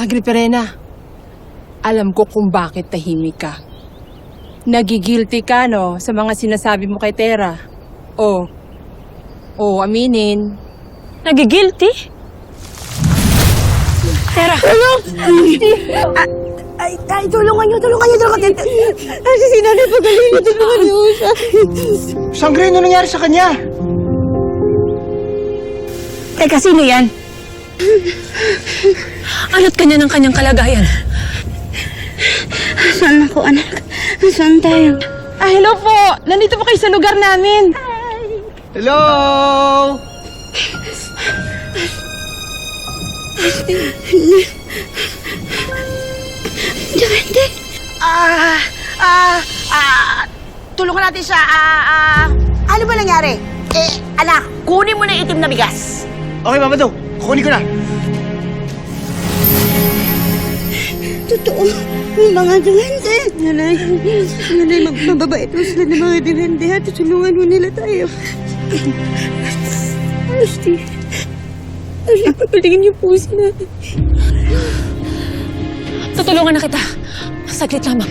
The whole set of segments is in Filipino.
Sagri Perena, alam ko kung bakit tahimik ka. Nagigilty ka, no, sa mga sinasabi mo kay Tera. O, o, aminin. Nagigilty? Tera, Ay, ay, tulungan niyo, tulungan niyo, tulungan niyo. Ay, si Nanay, pagaling niyo, tulungan niyo siya. Sangre, ano nangyari sa kanya? teka, sino yan? Ano't kanya ng kanyang kalagayan? Saan ako, anak? Saan tayo? Ah, hello po! Nandito po kayo sa lugar namin. Hello! Duwende. Ah, ah, ah, tulungan natin siya. Ah, ah, ano ba nangyari? Eh, anak, kunin mo na itim na bigas. Okay, Mama Do. Kukunin ko na. Totoo, yung mga duwende. Nanay, nanay, mag- mababait mo sila ng mga duwende ha. Tutulungan mo nila tayo. Asti. Ay, papalingin niyo po si nanay. Tutulungan na kita. Saglit lamang.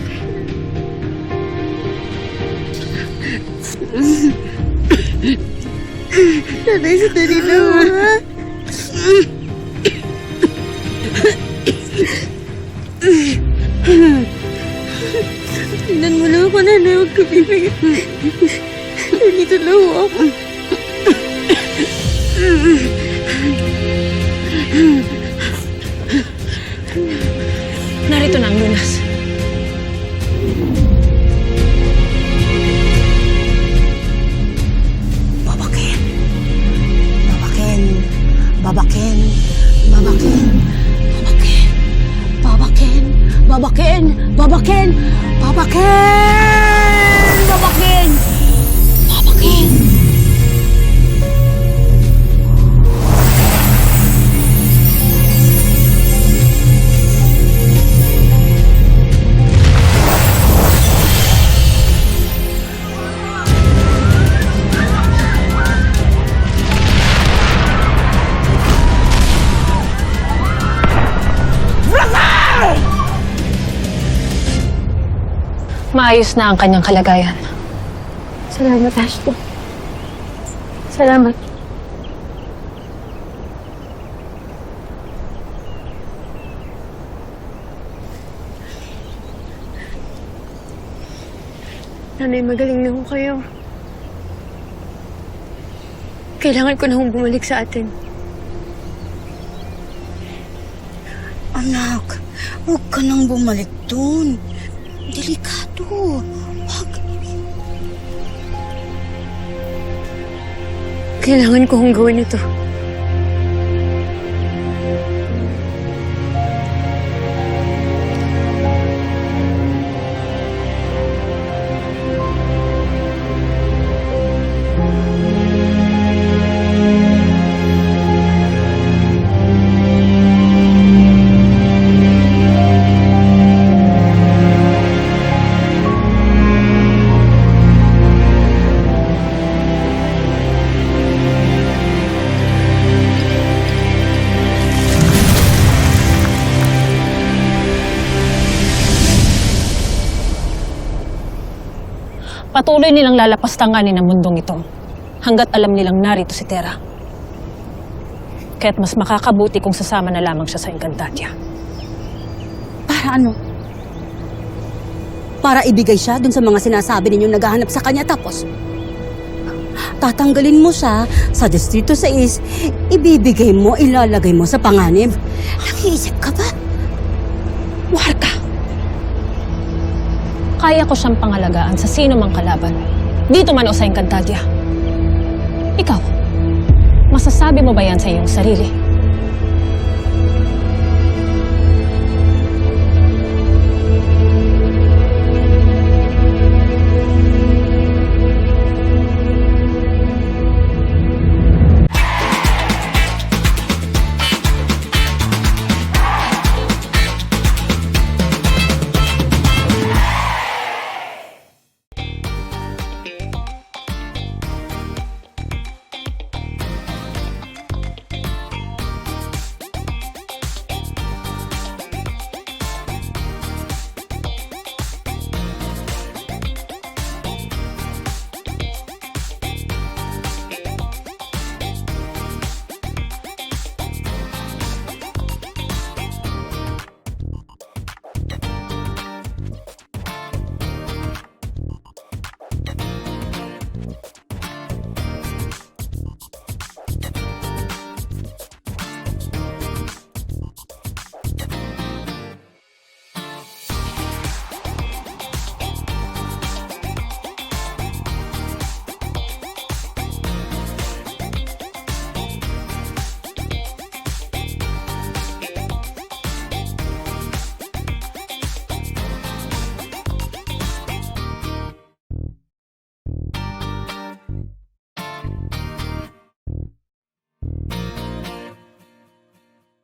Nanay, sandali na ha? Tingnan mo lang ako, nanay. Huwag ka bibigyan. Papa Ken! Papa Ken! Maayos na ang kanyang kalagayan. Salamat, Ashley. Salamat. Nanay, magaling na ho kayo. Kailangan ko na hong bumalik sa atin. Anak, huwag ka nang bumalik dun. Delikado. Wag. Kailangan ko hong gawin ito. Patuloy nilang lalapastanganin ang mundong ito hanggat alam nilang narito si Tera. Kaya't mas makakabuti kung sasama na lamang siya sa Encantadia. Para ano? Para ibigay siya dun sa mga sinasabi ninyong naghahanap sa kanya tapos tatanggalin mo siya sa Distrito 6, ibibigay mo, ilalagay mo sa panganib. Nakiisip ka ba? Warka! Kaya ko siyang pangalagaan sa sino mang kalaban. Dito man o sa Encantadia. Ikaw, masasabi mo ba yan sa iyong sarili?